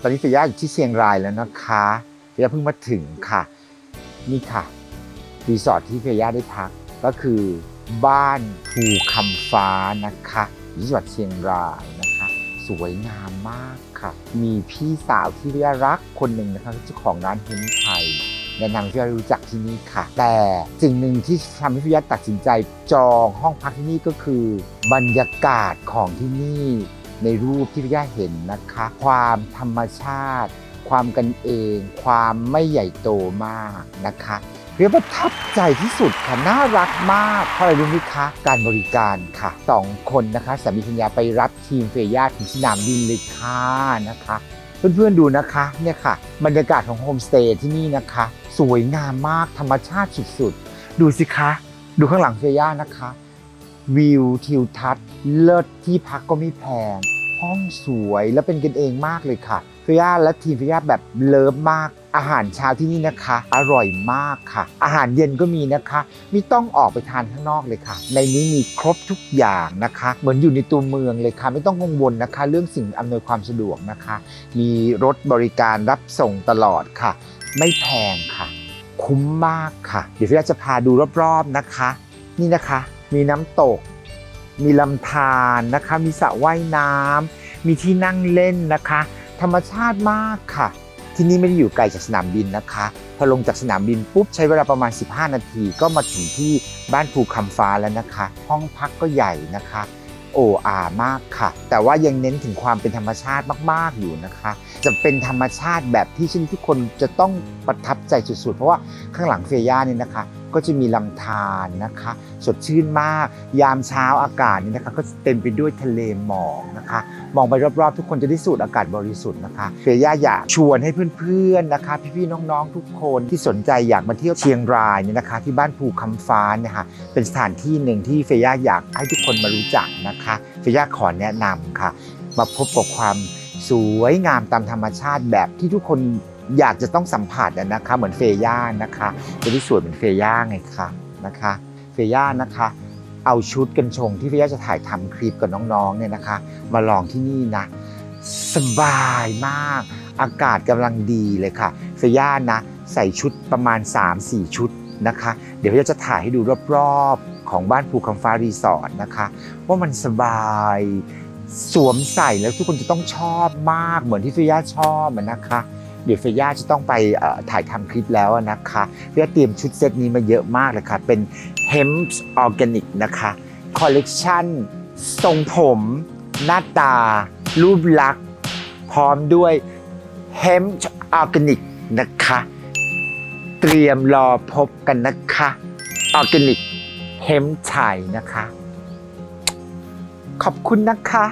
ตอนนี้เฟียอยู่ที่เชียงรายแล้วนะคะเฟียเพิ่งมาถึงค่ะ นี่ค่ะรีสอร์ทที่เฟียได้พักก็คือบ้านภูคำฟ้านะคะอยู่ที่จังหวัดเชียงรายนะคะ สวยงามมากค่ะ มีพี่สาวที่เฟียรักคนหนึ่งนะคะเจ้าของร้านเฮนไทยแนะนำให้พี่รู้จักที่นี่ค่ะ แต่สิ่งหนึ่งที่ทำให้พี่ยตัดสินใจจองห้องพักที่นี่ก็คือ บรรยากาศของที่นี่ ในรูปที่พี่ยเห็นนะคะ ความธรรมชาติ ความกันเอง ความไม่ใหญ่โตมากนะคะเรียกว่าทับใจที่สุดค่ะน่ารักมากเพราะอะไรรู้ไหมคะ การบริการค่ะสองคนนะคะสามีภรรยาไปรับทีมเฟย่าถึงสนามบินเลยค่ะนะคะเพื่อนๆดูนะคะเนี่ยค่ะบรรยากาศของโฮมสเตย์ที่นี่นะคะ สวยงามมากธรรมชาติสุดๆ ดูสิคะ ดูข้างหลังเฟย่านะคะ วิวทิวทัศน์ เลิศที่พักก็ไม่แพง ห้องสวยและเป็นกันเองมากเลยค่ะเฟย่าและทีมเฟย่าแบบเลิฟมาก อาหารเช้าที่นี่นะคะ อร่อยมากค่ะ อาหารเย็นก็มีนะคะ ไม่ต้องออกไปทานข้างนอกเลยค่ะ ในนี้มีครบทุกอย่างนะคะ เหมือนอยู่ในตัวเมืองเลยค่ะ ไม่ต้องกังวลนะคะ เรื่องสิ่งอำนวยความสะดวกนะคะ มีรถบริการรับส่งตลอดค่ะ ไม่แพงค่ะ คุ้มมากค่ะ เดี๋ยวพี่อาจะพาดูรอบๆนะคะ นี่นะคะ มีน้ำตก มีลำธารนะคะ มีสระว่ายน้ำมีที่นั่งเล่นนะคะ ธรรมชาติมากค่ะ ที่นี่ไม่ได้อยู่ไกลจากสนามบินนะคะ พอลงจากสนามบินปุ๊บใช้เวลาประมาณ 15 นาทีก็มาถึงที่บ้านภูคำฟ้าแล้วนะคะ ห้องพักก็ใหญ่นะคะโอ้อามากค่ะ แต่ว่ายังเน้นถึงความเป็นธรรมชาติมาก ๆ อยู่นะคะ จะเป็นธรรมชาติแบบที่ชื่อทุกคนจะต้องประทับใจสุด ๆ เพราะว่าข้างหลังเฟย่านี่นะคะ ก็จะมีลำธารนะคะ สดชื่นมาก ยามเช้าอากาศนี่นะคะ ก็เต็มไปด้วยทะเลหมอกนะคะ มองไปรอบๆ ทุกคนจะได้สูดอากาศบริสุทธิ์นะคะเฟย่าอยากชวนให้เพื่อนๆนะคะ พี่ๆน้องๆทุกคนที่สนใจอยากมาเที่ยวเชียงรายเนี่ยนะคะ ที่บ้านภูคำฟ้าเนี่ยค่ะเป็นสถานที่หนึ่งที่เฟย่าอยากให้ทุกคนมารู้จักนะคะเฟย่าขอแนะนำค่ะ มาพบกับความสวยงามตามธรรมชาติแบบที่ทุกคน อยากจะต้องสัมผัสอะนะคะ เหมือนเฟย่านะคะจะได้สวยเหมือนเฟย่าไงคะนะคะ เฟย่านะคะ เอาชุดกันชงที่เฟย่าจะถ่ายทำคลิปกับน้องๆเนี่ยนะคะ มาลองที่นี่นะ สบายมาก อากาศกำลังดีเลยค่ะ เฟย่านะ ใส่ชุดประมาณ 3-4 ชุดนะคะ เดี๋ยวเฟย่าจะถ่ายให้ดูรอบๆของบ้านภูคำฟ้ารีสอร์ทนะคะว่ามันสบายสวมใส่แล้วทุกคนจะต้องชอบมากเหมือนที่เฟย่าชอบนะคะ เดี๋ยวเฟย่าจะต้องไปถ่ายทำคลิปแล้วนะคะเฟย่าเตรียมชุดเซตนี้มาเยอะมากเลยค่ะ เป็น Hemp Organic นะคะคอลเลกชันทรงผม หน้าตา รูปลักษณ์ พร้อมด้วย Hemp Organic นะคะ เตรียมรอพบกันนะคะ Organic Hemp ไทยนะคะ ขอบคุณนะคะ